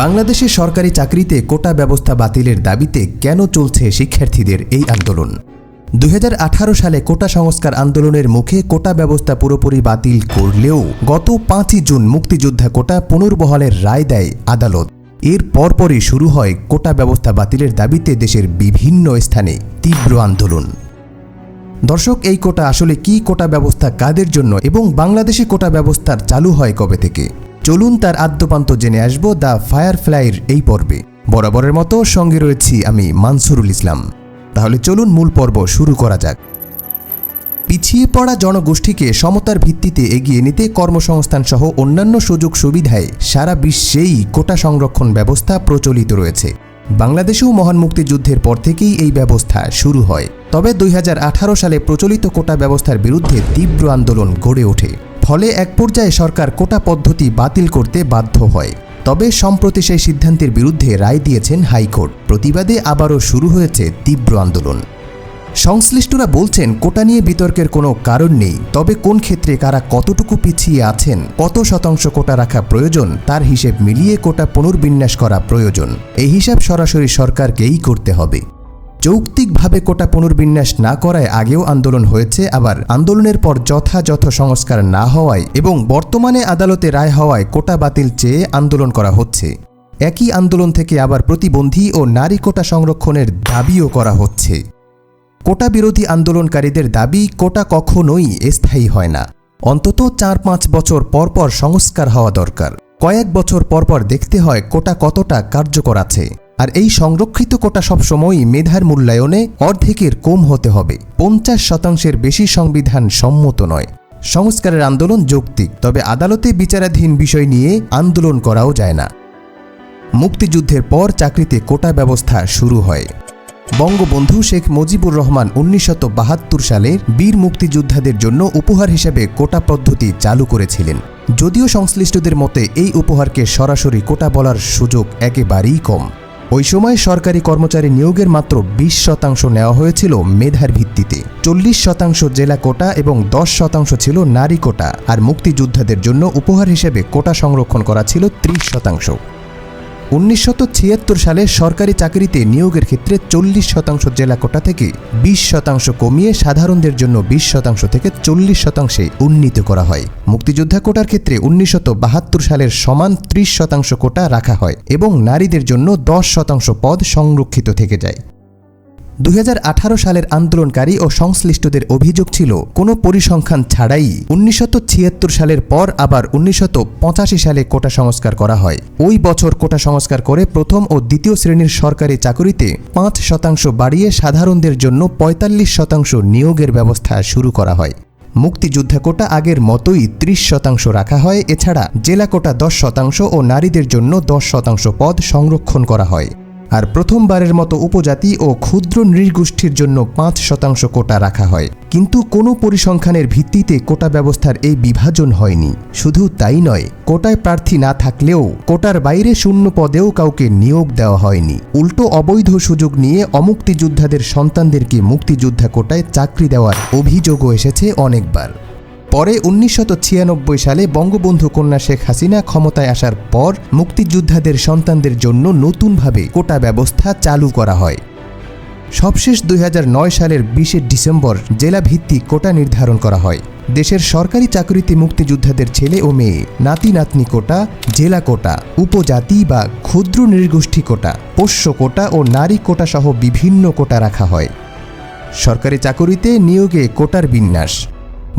বাংলাদেশে সরকারি চাকরিতে কোটা ব্যবস্থা বাতিলের দাবিতে কেন চলছে শিক্ষার্থীদের এই আন্দোলন? দু হাজার আঠারো সালে কোটা সংস্কার আন্দোলনের মুখে কোটা ব্যবস্থা পুরোপুরি বাতিল করলেও গত পাঁচই জুন মুক্তিযোদ্ধা কোটা পুনর্বহালের রায় দেয় আদালত। এর পরপরই শুরু হয় কোটা ব্যবস্থা বাতিলের দাবিতে দেশের বিভিন্ন স্থানে তীব্র আন্দোলন। দর্শক, এই কোটা আসলে কি কোটা ব্যবস্থা কাদের জন্য এবং বাংলাদেশি কোটা ব্যবস্থার চালু হয় কবে থেকে? চলুন তার আদ্যপান্ত জেনে আসব দ্য ফায়ারফ্লাইয়ের এই পর্বে। বরাবরের মতো সঙ্গে রয়েছি আমি, মানসুরুল ইসলাম। তাহলে চলুন মূল পর্ব শুরু করা যাক। পিছিয়ে পড়া জনগোষ্ঠীকে সমতার ভিত্তিতে এগিয়ে নিতে কর্মসংস্থান সহ অন্যান্য সুযোগ সুবিধায় সারা বিশ্বেই কোটা সংরক্ষণ ব্যবস্থা প্রচলিত রয়েছে। বাংলাদেশেও মহান মুক্তিযুদ্ধের পর থেকেই এই ব্যবস্থা শুরু হয়। তবে দুই হাজার আঠারো সালে প্রচলিত কোটা ব্যবস্থার বিরুদ্ধে তীব্র আন্দোলন গড়ে ওঠে। ফলে এক পর্যায়ে সরকার কোটা পদ্ধতি বাতিল করতে বাধ্য হয়। তবে সম্প্রতি সেই সিদ্ধান্তের বিরুদ্ধে রায় দিয়েছেন হাইকোর্ট। প্রতিবাদে আবারও শুরু হয়েছে তীব্র আন্দোলন। সংশ্লিষ্টরা বলছেন, কোটা নিয়ে বিতর্কের কোনো কারণ নেই, তবে কোন ক্ষেত্রে কারা কতটুকু পিছিয়ে আছেন, কত শতাংশ কোটা রাখা প্রয়োজন, তার হিসেব মিলিয়ে কোটা পুনর্বিন্যাস করা প্রয়োজন। এই হিসাব সরাসরি সরকারকেই করতে হবে। যৌক্তিকভাবে কোটা পুনর্বিন্যাস না করায় আগেও আন্দোলন হয়েছে, আবার আন্দোলনের পর যথাযথ সংস্কার না হওয়ায় এবং বর্তমানে আদালতে রায় হওয়ায় কোটা বাতিল চেয়ে আন্দোলন করা হচ্ছে। একই আন্দোলন থেকে আবার প্রতিবন্ধী ও নারী কোটা সংরক্ষণের দাবিও করা হচ্ছে। কোটা বিরোধী আন্দোলনকারীদের দাবি, কোটা কখনোই স্থায়ী হয় না। অন্তত চার পাঁচ বছর পরপর সংস্কার হওয়া দরকার। কয়েক বছর পরপর দেখতে হয় কোটা কতটা কার্যকর আছে। আর এই সংরক্ষিত কোটা সবসময়ই মেধার মূল্যায়নে অর্ধেকের কম হতে হবে। পঞ্চাশ শতাংশের বেশি সংবিধান সম্মত নয়। সংস্কারের আন্দোলন যৌক্তিক, তবে আদালতে বিচারাধীন বিষয় নিয়ে আন্দোলন করাও যায় না। মুক্তিযুদ্ধের পর চাকরিতে কোটা ব্যবস্থা শুরু হয়। বঙ্গবন্ধু শেখ মুজিবুর রহমান উনিশশত সালে বীর মুক্তিযোদ্ধাদের জন্য উপহার হিসেবে কোটা পদ্ধতি চালু করেছিলেন। যদিও সংশ্লিষ্টদের মতে এই উপহারকে সরাসরি কোটা বলার সুযোগ একেবারেই কম। ওই সময় সরকারি কর্মচারী নিয়োগের মাত্র বিশ শতাংশ নেওয়া হয়েছিল মেধার ভিত্তিতে। চল্লিশ শতাংশ জেলা কোটা এবং দশ শতাংশ ছিল নারী কোটা। আর মুক্তিযোদ্ধাদের জন্য উপহার হিসেবে কোটা সংরক্ষণ করা ছিল ত্রিশ শতাংশ। উনিশশত সালে সরকারি চাকরিতে নিয়োগের ক্ষেত্রে চল্লিশ শতাংশ জেলা কোটা থেকে বিশ শতাংশ কমিয়ে সাধারণদের জন্য বিশ শতাংশ থেকে চল্লিশ শতাংশে উন্নীত করা হয়। মুক্তিযোদ্ধা কোটার ক্ষেত্রে উনিশশত সালের সমান ত্রিশ শতাংশ কোটা রাখা হয় এবং নারীদের জন্য দশ শতাংশ পদ সংরক্ষিত থেকে যায়। দুই হাজার আঠারো সালের আন্দোলনকারী ও সংশ্লিষ্টদের অভিযোগ ছিল, কোনো পরিসংখ্যান ছাড়াই উনিশশত সালের পর আবার উনিশশত সালে কোটা সংস্কার করা হয়। ওই বছর কোটা সংস্কার করে প্রথম ও দ্বিতীয় শ্রেণির সরকারি চাকরিতে পাঁচ শতাংশ বাড়িয়ে সাধারণদের জন্য ৪৫ শতাংশ নিয়োগের ব্যবস্থা শুরু করা হয়। মুক্তিযোদ্ধা কোটা আগের মতোই ত্রিশ শতাংশ রাখা হয়, এছাড়া জেলা কোটা দশ শতাংশ ও নারীদের জন্য দশ শতাংশ পদ সংরক্ষণ করা হয়। আর প্রথমবারের মতো উপজাতি ও ক্ষুদ্র নৃগোষ্ঠীর জন্য পাঁচ শতাংশ কোটা রাখা হয়। কিন্তু কোনো পরিসংখ্যানের ভিত্তিতে কোটা ব্যবস্থার এই বিভাজন হয়নি। শুধু তাই নয়, কোটায় প্রার্থী না থাকলেও কোটার বাইরে শূন্য পদেও কাউকে নিয়োগ দেওয়া হয়নি। উল্টো অবৈধ সুযোগ নিয়ে অমুক্তিযোদ্ধাদের সন্তানদেরকে মুক্তিযোদ্ধা কোটায় চাকরি দেওয়ার অভিযোগও এসেছে অনেকবার। পরে উনিশশত সালে বঙ্গবন্ধু কন্যা শেখ হাসিনা ক্ষমতায় আসার পর মুক্তিযোদ্ধাদের সন্তানদের জন্য নতুনভাবে কোটা ব্যবস্থা চালু করা হয়। সবশেষ দুই হাজার নয় সালের বিশে ডিসেম্বর জেলা ভিত্তিক কোটা নির্ধারণ করা হয়। দেশের সরকারি চাকরিতে মুক্তিযোদ্ধাদের ছেলে ও মেয়ে নাতি নাতনি কোটা, জেলা কোটা, উপজাতি বা ক্ষুদ্র নৃগোষ্ঠী কোটা, পোষ্য কোটা ও নারী কোটা সহ বিভিন্ন কোটা রাখা হয়। সরকারি চাকরিতে নিয়োগে কোটার বিন্যাস।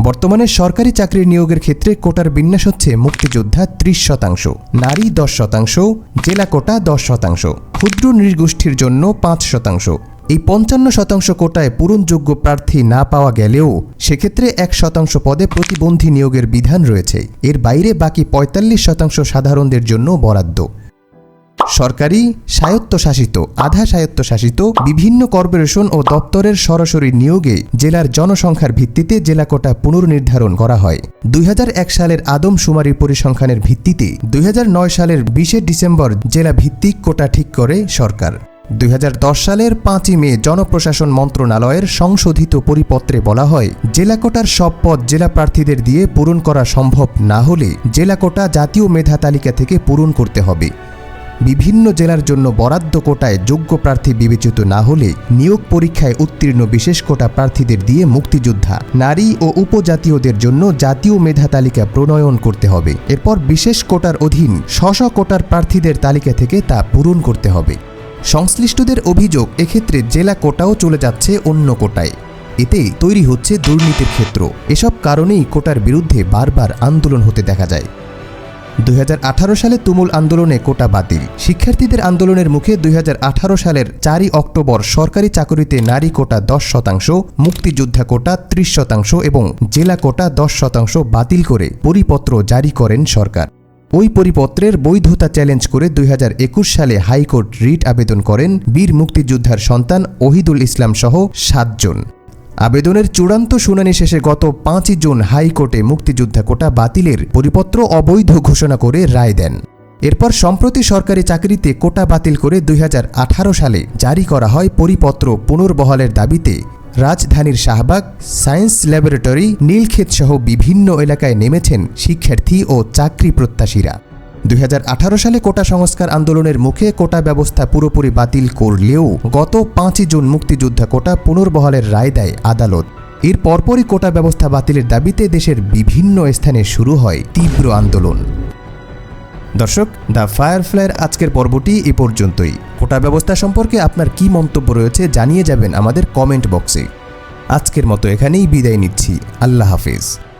বর্তমানে সরকারি চাকরির নিয়োগের ক্ষেত্রে কোটার বিন্যাস হচ্ছে মুক্তিযোদ্ধা ত্রিশ শতাংশ, নারী দশ শতাংশ, জেলা কোটা দশ শতাংশ, ক্ষুদ্র নৃগোষ্ঠীর জন্য পাঁচ শতাংশ। এই পঞ্চান্ন শতাংশ কোটায় পূরণযোগ্য প্রার্থী না পাওয়া গেলেও সেক্ষেত্রে এক শতাংশ পদে প্রতিবন্ধী নিয়োগের বিধান রয়েছে। এর বাইরে বাকি পঁয়তাল্লিশ শতাংশ সাধারণদের জন্য বরাদ্দ। সরকারি স্বায়ত্তশাসিত, আধা স্বায়ত্তশাসিত বিভিন্ন কর্পোরেশন ও দপ্তরের সরাসরি নিয়োগে জেলার জনসংখ্যার ভিত্তিতে জেলা কোটা পুনর্নির্ধারণ করা হয়। দুই হাজার এক সালের আদমশুমারি পরিসংখ্যানের ভিত্তিতে দুই হাজার নয় সালের বিশে ডিসেম্বর জেলা ভিত্তিক কোটা ঠিক করে সরকার। দুই হাজার দশ সালের পাঁচই মে জনপ্রশাসন মন্ত্রণালয়ের সংশোধিত পরিপত্রে বলা হয়, জেলা কোটার সব পদ জেলা প্রার্থীদের দিয়ে পূরণ করা সম্ভব না হলে জেলা কোটা জাতীয় মেধা তালিকা থেকে পূরণ করতে হবে। বিভিন্ন জেলার জন্য বরাদ্দ কোটায় যোগ্য প্রার্থী বিবেচিত না হলে নিয়োগ পরীক্ষায় উত্তীর্ণ বিশেষ কোটা প্রার্থীদের দিয়ে মুক্তিযোদ্ধা, নারী ও উপজাতীয়দের জন্য জাতীয় মেধা তালিকা প্রণয়ন করতে হবে। এরপর বিশেষ কোটার অধীন স্ব কোটার প্রার্থীদের তালিকা থেকে তা পূরণ করতে হবে। সংশ্লিষ্টদের অভিযোগ, এক্ষেত্রে জেলা কোটাও চলে যাচ্ছে অন্য কোটায়। এতে তৈরি হচ্ছে দুর্নীতির ক্ষেত্র। এসব কারণেই কোটার বিরুদ্ধে বারবার আন্দোলন হতে দেখা যায়। দুই হাজার আঠারো সালে তুমুল আন্দোলনে কোটা বাতিল। শিক্ষার্থীদের আন্দোলনের মুখে দুই হাজার আঠারো সালের চারই অক্টোবর সরকারি চাকরিতে নারী কোটা দশ শতাংশ, মুক্তিযোদ্ধা কোটা ত্রিশ শতাংশ এবং জেলা কোটা দশ শতাংশ বাতিল করে পরিপত্র জারি করেন সরকার। ওই পরিপত্রের বৈধতা চ্যালেঞ্জ করে দুই হাজার একুশ সালে হাইকোর্ট রিট আবেদন করেন বীর মুক্তিযোদ্ধার সন্তান ওহিদুল ইসলাম সহ সাতজন। আবেদনের চূড়ান্ত শুনানি শেষে গত পাঁচই জুন হাইকোর্টে মুক্তিযোদ্ধা কোটা বাতিলের পরিপত্র অবৈধ ঘোষণা করে রায় দেন। এরপর সম্প্রতি সরকারি চাকরিতে কোটা বাতিল করে দুই হাজার আঠারো সালে জারি করা হয় পরিপত্র পুনর্বহালের দাবিতে। রাজধানীর শাহবাগ, সায়েন্স ল্যাবরেটরি নীলক্ষেত সহ বিভিন্ন এলাকায় নেমেছেন শিক্ষার্থী ও চাকরি প্রত্যাশীরা। দুই হাজার আঠারো সালে কোটা সংস্কার আন্দোলনের মুখে কোটা ব্যবস্থা পুরোপুরি বাতিল করলেও গত পাঁচই জুন মুক্তিযোদ্ধা কোটা পুনর্বহালের রায় দেয় আদালত। এর পরপরই কোটা ব্যবস্থা বাতিলের দাবিতে দেশের বিভিন্ন স্থানে শুরু হয় তীব্র আন্দোলন। দর্শক, দ্য ফায়ারফ্লাইয়ের আজকের পর্বটি এ পর্যন্তই। কোটা ব্যবস্থা সম্পর্কে আপনার কি মন্তব্য রয়েছে জানিয়ে যাবেন আমাদের কমেন্ট বক্সে। আজকের মতো এখানেই বিদায় নিচ্ছি। আল্লাহ হাফিজ।